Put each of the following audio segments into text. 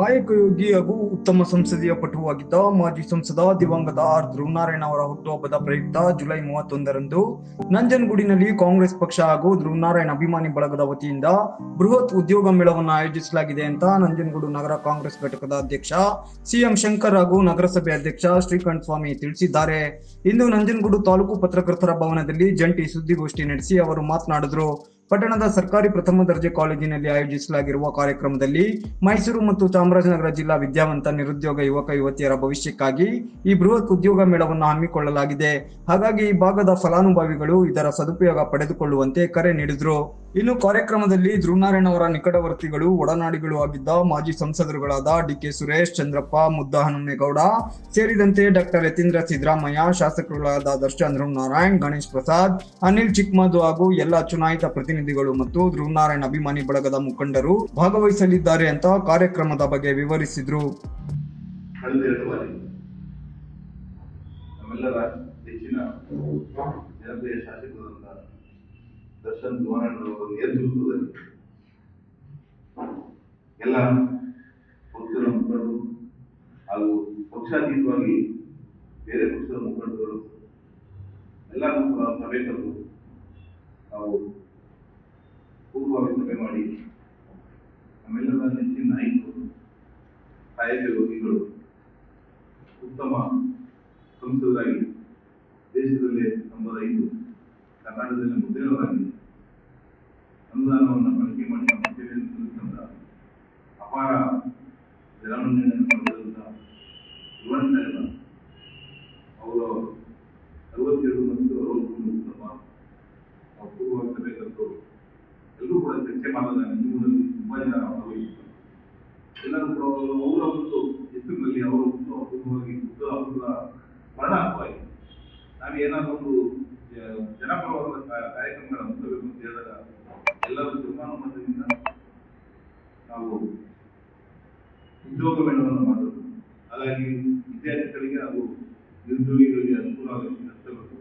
ನಾಯಕ ಯೋಗಿ ಹಾಗೂ ಉತ್ತಮ ಸಂಸದೀಯ ಪಟುವಾಗಿದ್ದ ಮಾಜಿ ಸಂಸದ ದಿವಂಗತ ಆರ್ ಧ್ರುವನಾರಾಯಣ ಅವರ ಹುಟ್ಟುಹಬ್ಬದ ಪ್ರಯುಕ್ತ ಜುಲೈ ಮೂವತ್ತೊಂದರಂದು ನಂಜನಗೂಡಿನಲ್ಲಿ ಕಾಂಗ್ರೆಸ್ ಪಕ್ಷ ಹಾಗೂ ಧ್ರುವನಾರಾಯಣ ಅಭಿಮಾನಿ ಬಳಗದ ವತಿಯಿಂದ ಬೃಹತ್ ಉದ್ಯೋಗ ಮೇಳವನ್ನು ಆಯೋಜಿಸಲಾಗಿದೆ ಅಂತ ನಂಜನಗೂಡು ನಗರ ಕಾಂಗ್ರೆಸ್ ಘಟಕದ ಅಧ್ಯಕ್ಷ ಸಿಎಂ ಶಂಕರ್ ಹಾಗೂ ನಗರಸಭೆ ಅಧ್ಯಕ್ಷ ಶ್ರೀಕಂಠ ಸ್ವಾಮಿ ತಿಳಿಸಿದ್ದಾರೆ. ಇಂದು ನಂಜನಗೂಡು ತಾಲೂಕು ಪತ್ರಕರ್ತರ ಭವನದಲ್ಲಿ ಜಂಟಿ ಸುದ್ದಿಗೋಷ್ಠಿ ನಡೆಸಿ ಅವರು ಮಾತನಾಡಿದರು. ಪಟ್ಟಣದ ಸರ್ಕಾರಿ ಪ್ರಥಮ ದರ್ಜೆ ಕಾಲೇಜಿನಲ್ಲಿ ಆಯೋಜಿಸಲಾಗಿರುವ ಕಾರ್ಯಕ್ರಮದಲ್ಲಿ ಮೈಸೂರು ಮತ್ತು ಚಾಮರಾಜನಗರ ಜಿಲ್ಲಾ ವಿದ್ಯಾವಂತ ನಿರುದ್ಯೋಗ ಯುವಕ ಯುವತಿಯರ ಭವಿಷ್ಯಕ್ಕಾಗಿ ಈ ಬೃಹತ್ ಉದ್ಯೋಗ ಮೇಳವನ್ನು ಹಮ್ಮಿಕೊಳ್ಳಲಾಗಿದೆ. ಹಾಗಾಗಿ ಈ ಭಾಗದ ಫಲಾನುಭವಿಗಳು ಇದರ ಸದುಪಯೋಗ ಪಡೆದುಕೊಳ್ಳುವಂತೆ ಕರೆ ನೀಡಿದ್ರು. ಇನ್ನು ಕಾರ್ಯಕ್ರಮದಲ್ಲಿ ಧ್ರುವನಾರಾಯಣ ಅವರ ನಿಕಟವರ್ತಿಗಳು, ಒಡನಾಡಿಗಳು ಆಗಿದ್ದ ಮಾಜಿ ಸಂಸದರುಗಳಾದ ಡಿಕೆ ಸುರೇಶ್, ಚಂದ್ರಪ್ಪ ಮುದ್ದ ಹನುಮೇಗೌಡ ಸೇರಿದಂತೆ ಡಾಕ್ಟರ್ ಯತೀಂದ್ರ ಸಿದ್ದರಾಮಯ್ಯ, ಶಾಸಕರುಗಳಾದ ದರ್ಶನ್ ಧ್ರುವನಾರಾಯಣ್ ಗಣೇಶ್ ಪ್ರಸಾದ್, ಅನಿಲ್ ಚಿಕ್ಮದು ಹಾಗೂ ಎಲ್ಲ ಚುನಾಯಿತ ಪ್ರತಿನಿಧಿಗಳು ಮತ್ತು ಧ್ರುವನಾರಾಯಣ ಅಭಿಮಾನಿ ಬಳಗದ ಮುಖಂಡರು ಭಾಗವಹಿಸಲಿದ್ದಾರೆ ಅಂತ ಕಾರ್ಯಕ್ರಮದ ಬಗ್ಗೆ ವಿವರಿಸಿದ್ರು. ದರ್ಶನ್ ನೇತೃತ್ವದಲ್ಲಿ ಎಲ್ಲ ಪಕ್ಷದ ಮುಖಂಡರು ಹಾಗೂ ಪಕ್ಷಾತೀತವಾಗಿ ಬೇರೆ ಪಕ್ಷದ ಮುಖಂಡರುಗಳು ಎಲ್ಲ ಸಭೆ ನಾವು ಪೂರ್ವವಾಗಿ ಮಾಡಿ. ನಮ್ಮೆಲ್ಲರ ನೆಚ್ಚಿನ ನಾಯಕರು ಸಾಹಿತ್ಯ ಯೋಗಿಗಳು ಉತ್ತಮ ಸಂಸದರಾಗಿ ದೇಶದಲ್ಲೇ ನಂಬರ್ ಐದು ಕರ್ನಾಟಕದಲ್ಲಿ ಮೊದಲವರಾಗಿ ಅನುದಾನವನ್ನು ಬಳಕೆ ಮಾಡಿ ಅಪಾರ ಜನಾಂಗಣೆಯನ್ನು ಪಡೆದಂಥ ಯುವನ್ ಸಾಹೇಬ ಅವರು ಅರವತ್ತೇಳು ಮತ್ತು ಅರವತ್ಮೂರು ಉತ್ತಮ ಪೂರ್ವ ಸಭೆ ಕರೆದು ಎಲ್ಲರೂ ಕೂಡ ಚರ್ಚೆ ಮಾಡಿದ ಜನ ಭಾಗವಹಿಸಿದ್ದಾರೆ ಎಲ್ಲರೂ ಕೂಡ ಅವರು ಅವರ ಒಂದು ಹೆಸರಿನಲ್ಲಿ ಅವರ ಹುಟ್ಟು ಹಬ್ಬವಾಗಿ ಹುಟ್ಟು ಹಬ್ಬದ ಸ್ಮರಣಾರ್ಥವಾಗಿ ನಾವು ಏನಾದ್ರು ಒಂದು ಜನಪರವಾದ ಕಾರ್ಯಕ್ರಮಗಳ ಹಮ್ಮಿಸಬೇಕು ಅಂತ ಹೇಳಿದಾಗ, ಎಲ್ಲರೂ ಜನ್ಮಾನುಮತದಿಂದ ನಾವು ಉದ್ಯೋಗ ಮೇಳವನ್ನು ಮಾಡಬೇಕು ಹಾಗಾಗಿ ವಿದ್ಯಾರ್ಥಿಗಳಿಗೆ ಹಾಗೂ ನಿರುದ್ಯೋಗಿಗಳಿಗೆ ಅನುಕೂಲ ಆಗಲಿಕ್ಕೆ ಕಷ್ಟಬೇಕು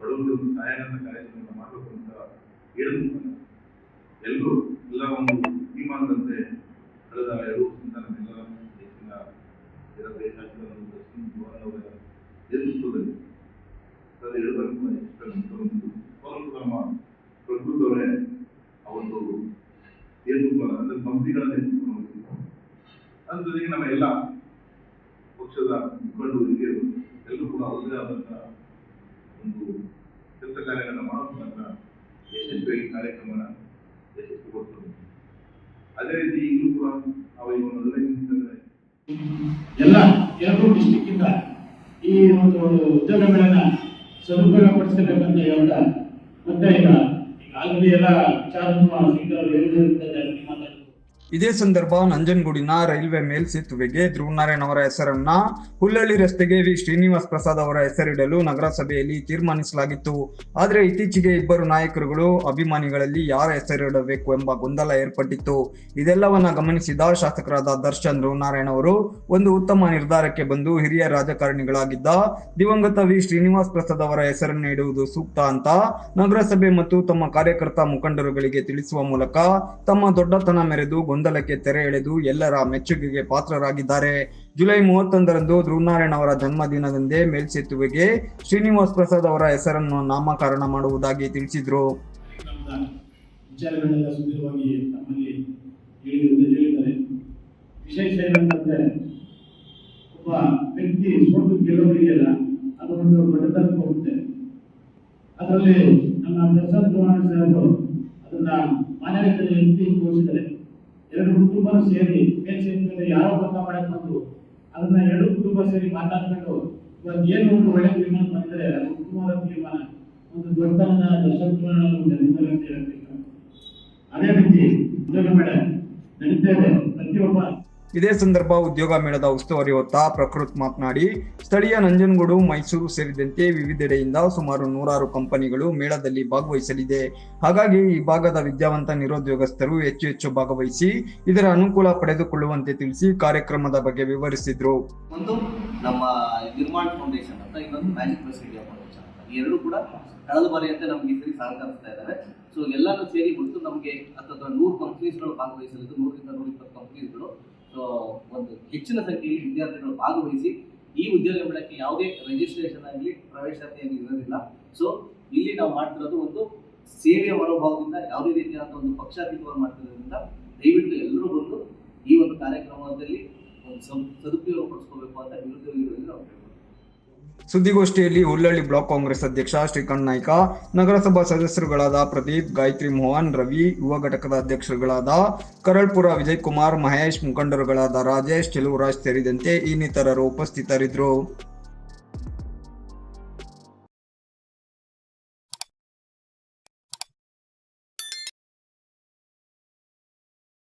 ಬಡವರಿಗೆ ಒಂದು ಸಹಾಯಧನ ಕಾರ್ಯಕ್ರಮವನ್ನು ಮಾಡಬೇಕು ಅಂತ ಹೇಳಿದ್ರು ಎಲ್ಲರೂ ಎಲ್ಲ ಒಂದು ತೀರ್ಮಾನದಂತೆ ಕಳೆದ ಎರಡು ನಮ್ಮೆಲ್ಲರ ಹೆಚ್ಚಿನ ಜನಪ್ರಿಯ ಶಾಸಕರನ್ನು ದರ್ಶನ್ ಜೋಹರ್ ಅವರ ನೇತೃತ್ವದಲ್ಲಿ ಕಳೆದ ಎರಡು ವರ್ಷ ಮುಖ್ಯಮಂತ್ರಿ ಅವರು ಏನು ಪ್ರಕೃತಿ ಅವರೇ ಆ ಒಂದು ನೇತೃತ್ವ ಅಂದ್ರೆ ಕಂಪ್ನಿಗಳ ನೇತೃತ್ವ ಅದ್ರ ಜೊತೆಗೆ ನಮ್ಮ ಎಲ್ಲ ಪಕ್ಷದ ಮುಖಂಡರು ಹಿರಿಯರು ಎಲ್ಲರೂ ಕೂಡ ಅವರದೇ ಆದಂತಹ ಒಂದು ಕೆಲಸ ಕಾರ್ಯಗಳನ್ನು ಮಾಡುವ ಮೂಲಕ ಯಶಸ್ವಿಯಾಗಿ ಕಾರ್ಯಕ್ರಮನ ಯಶಸ್ವಿಗೊಳಿಸಬೇಕು ಅದೇ ರೀತಿ ಈಗಲೂ ಕೂಡ ನಾವು ಈಗ ಹದಿನೈದು ನಿಮಿಷದಲ್ಲಿ ಎಲ್ಲ ಎರಡು ಡಿಸ್ಟಿಕ್ ಇಂದ ಈ ಒಂದು ಉದ್ಯೋಗಗಳನ್ನ ಸದುಪಯೋಗ ಪಡಿಸಬೇಕಂತ ಹೇಳ್ತಾ ಮತ್ತೆ ಈಗ ಈಗ ಆಲ್ರೆಡಿ ಎಲ್ಲ ಜಾಸ್ತಿ ಮಾತಾಡಿದ್ರು ಇದೇ ಸಂದರ್ಭ ನಂಜನಗೂಡಿನ ರೈಲ್ವೆ ಮೇಲ್ಸೇತುವೆಗೆ ಧ್ರುವನಾರಾಯಣ್ ಅವರ ಹೆಸರನ್ನ ಹುಲ್ಲಳ್ಳಿ ರಸ್ತೆಗೆ ವಿ. ಶ್ರೀನಿವಾಸ್ ಪ್ರಸಾದ್ ಅವರ ಹೆಸರಿಡಲು ನಗರಸಭೆಯಲ್ಲಿ ತೀರ್ಮಾನಿಸಲಾಗಿತ್ತು. ಆದರೆ ಇತ್ತೀಚೆಗೆ ಇಬ್ಬರು ನಾಯಕರುಗಳು ಅಭಿಮಾನಿಗಳಲ್ಲಿ ಯಾರ ಹೆಸರಿಡಬೇಕು ಎಂಬ ಗೊಂದಲ ಏರ್ಪಟ್ಟಿತ್ತು. ಇದೆಲ್ಲವನ್ನ ಗಮನಿಸಿದ ಶಾಸಕರಾದ ದರ್ಶನ್ ಧ್ರುವನಾರಾಯಣ್ ಅವರು, ಒಂದು ಉತ್ತಮ ನಿರ್ಧಾರಕ್ಕೆ ಬಂದು ಹಿರಿಯ ರಾಜಕಾರಣಿಗಳಾಗಿದ್ದ ದಿವಂಗತ ವಿ. ಶ್ರೀನಿವಾಸ್ ಪ್ರಸಾದ್ ಅವರ ಹೆಸರನ್ನು ಇಡುವುದು ಸೂಕ್ತ ಅಂತ ನಗರಸಭೆ ಮತ್ತು ತಮ್ಮ ಕಾರ್ಯಕರ್ತ ಮುಖಂಡರುಗಳಿಗೆ ತಿಳಿಸುವ ಮೂಲಕ ತಮ್ಮ ದೊಡ್ಡತನ ಮೆರೆದು ಗೊಂದಲಕ್ಕೆ ತೆರೆ ಎಳೆದು ಎಲ್ಲರ ಮೆಚ್ಚುಗೆಗೆ ಪಾತ್ರರಾಗಿದ್ದಾರೆ. ಜುಲೈ ಮೂವತ್ತೊಂದರಂದು ಧ್ರುವನಾರಾಯಣ ಅವರ ಜನ್ಮದಿನದಂದೇ ಮೇಲ್ಸೇತುವೆಗೆ ಶ್ರೀನಿವಾಸ್ ಪ್ರಸಾದ್ ಅವರ ಹೆಸರನ್ನು ನಾಮಕರಣ ಮಾಡುವುದಾಗಿ ತಿಳಿಸಿದ್ರು. ಅದರಲ್ಲಿ ನಮ್ಮ ಪ್ರಸಾದ್ ಕುಮಾರ್ ಸಾಹೇಬರು ಅದನ್ನ ಮಾನವೀಯತೆ ವ್ಯಕ್ತಿ ತೋರಿಸಿದ್ದಾರೆ ಎರಡು ಕುಟುಂಬ ಸೇರಿ ಮೇಲೆ ಯಾರೋ ಬಂದ ಮಾಡಕ್ ಬಂದು ಅದನ್ನ ಎರಡು ಕುಟುಂಬ ಸೇರಿ ಮಾತಾಡ್ಕೊಂಡು ಇವತ್ತು ಏನು ಒಂದು ಒಳ್ಳೆ ತೀರ್ಮಾನ ಬಂದ್ರೆ ಅದು ಉತ್ತಮವಾದ ತೀರ್ಮಾನ, ಒಂದು ದೊಡ್ಡ ದಶಕ ಅದೇ ರೀತಿ ಇದೇ ಸಂದರ್ಭ ಉದ್ಯೋಗ ಮೇಳದ ಉಸ್ತುವಾರಿ ಹೊತ್ತ ಪ್ರಕೃತ್ ಮಾತನಾಡಿ, ಸ್ಥಳೀಯ ನಂಜನಗೂಡು, ಮೈಸೂರು ಸೇರಿದಂತೆ ವಿವಿಧೆಡೆಯಿಂದ ಸುಮಾರು ನೂರಾರು ಕಂಪನಿಗಳು ಮೇಳದಲ್ಲಿ ಭಾಗವಹಿಸಲಿದೆ. ಹಾಗಾಗಿ ಈ ಭಾಗದ ವಿದ್ಯಾವಂತ ನಿರುದ್ಯೋಗಸ್ಥರು ಹೆಚ್ಚು ಹೆಚ್ಚು ಭಾಗವಹಿಸಿ, ಇದರ ಅನುಕೂಲ ಪಡೆದುಕೊಳ್ಳುವಂತೆ ತಿಳಿಸಿ ಕಾರ್ಯಕ್ರಮದ ಬಗ್ಗೆ ವಿವರಿಸಿದ್ರು. ಒಂದು, ನಮ್ಮ ನಿರ್ಮಾಣ ಫೌಂಡೇಶನ್ ಅಂತ ಇನ್ನೊಂದು ಮ್ಯಾಜಿಕ್ ಪ್ಲಸ್ ಇಂಡಿಯಾ ಫೌಂಡೇಶನ್ ಅಂತ ಎರಡು ಕೂಡ ಕಳೆದ ಬಾರಿಯಂತೆ ನಮ್ಗೆ ಈ ಸರಿ ಸಹಕರಿಸ್ತಾ ಇದ್ದಾರೆ. ಸೊ ಎಲ್ಲಾನು ಸೇರಿ ಒಟ್ಟು ನಮಗೆ ಹತ್ತತ್ರ ನೂರು ಕಂಪ್ನೀಸ್ಗಳು ಭಾಗವಹಿಸಲಿದ್ದು, ನೂರರಿಂದ ನೂರ ಇಪ್ಪತ್ತು ಕಂಪ್ನೀಸ್ಗಳು ಒಂದು ಹೆಚ್ಚಿನ ಸಂಖ್ಯೆಯಲ್ಲಿ ವಿದ್ಯಾರ್ಥಿಗಳು ಭಾಗವಹಿಸಿ ಈ ಉದ್ಯೋಗ ಮೇಳಕ್ಕೆ ಯಾವುದೇ ರಿಜಿಸ್ಟ್ರೇಷನ್ ಆಗಲಿ ಪ್ರವೇಶಾತಿ ಆಗಲಿ ಇರೋದಿಲ್ಲ. ಸೊ ಇಲ್ಲಿ ನಾವು ಮಾಡ್ತಿರೋದು ಒಂದು ಸೇವೆಯ ಮನೋಭಾವದಿಂದ ಯಾವುದೇ ರೀತಿಯಾದ ಒಂದು ಪಕ್ಷಾತೀತವನ್ನು ಮಾಡ್ತಿರೋದ್ರಿಂದ ದಯವಿಟ್ಟು ಎಲ್ಲರೂ ಬಂದು ಈ ಒಂದು ಕಾರ್ಯಕ್ರಮದಲ್ಲಿ ಒಂದು ಸದುಪಯೋಗ ಪಡಿಸ್ಕೋಬೇಕು ಅಂತ ನಿರುದ್ಯೋಗಿಗಳಲ್ಲಿ ನಾವು ಸುದ್ದಿಗೋಷ್ಠಿಯಲ್ಲಿ ಹುಲ್ಲಳ್ಳಿ ಬ್ಲಾಕ್ ಕಾಂಗ್ರೆಸ್ ಅಧ್ಯಕ್ಷ ಶ್ರೀಕಾಂತ್ ನಾಯ್ಕ, ನಗರಸಭಾ ಸದಸ್ಯರುಗಳಾದ ಪ್ರದೀಪ್, ಗಾಯತ್ರಿ ಮೋಹನ್, ರವಿ, ಯುವ ಘಟಕದ ಅಧ್ಯಕ್ಷರುಗಳಾದ ಕರಳ್ಪುರ ವಿಜಯ್ ಕುಮಾರ್, ಮಹೇಶ್ ಮುಖಂಡರುಗಳಾದ ರಾಜೇಶ್, ಚೆಲುವರಾಜ್ ಸೇರಿದಂತೆ ಇನ್ನಿತರರು ಉಪಸ್ಥಿತರಿದ್ದರು.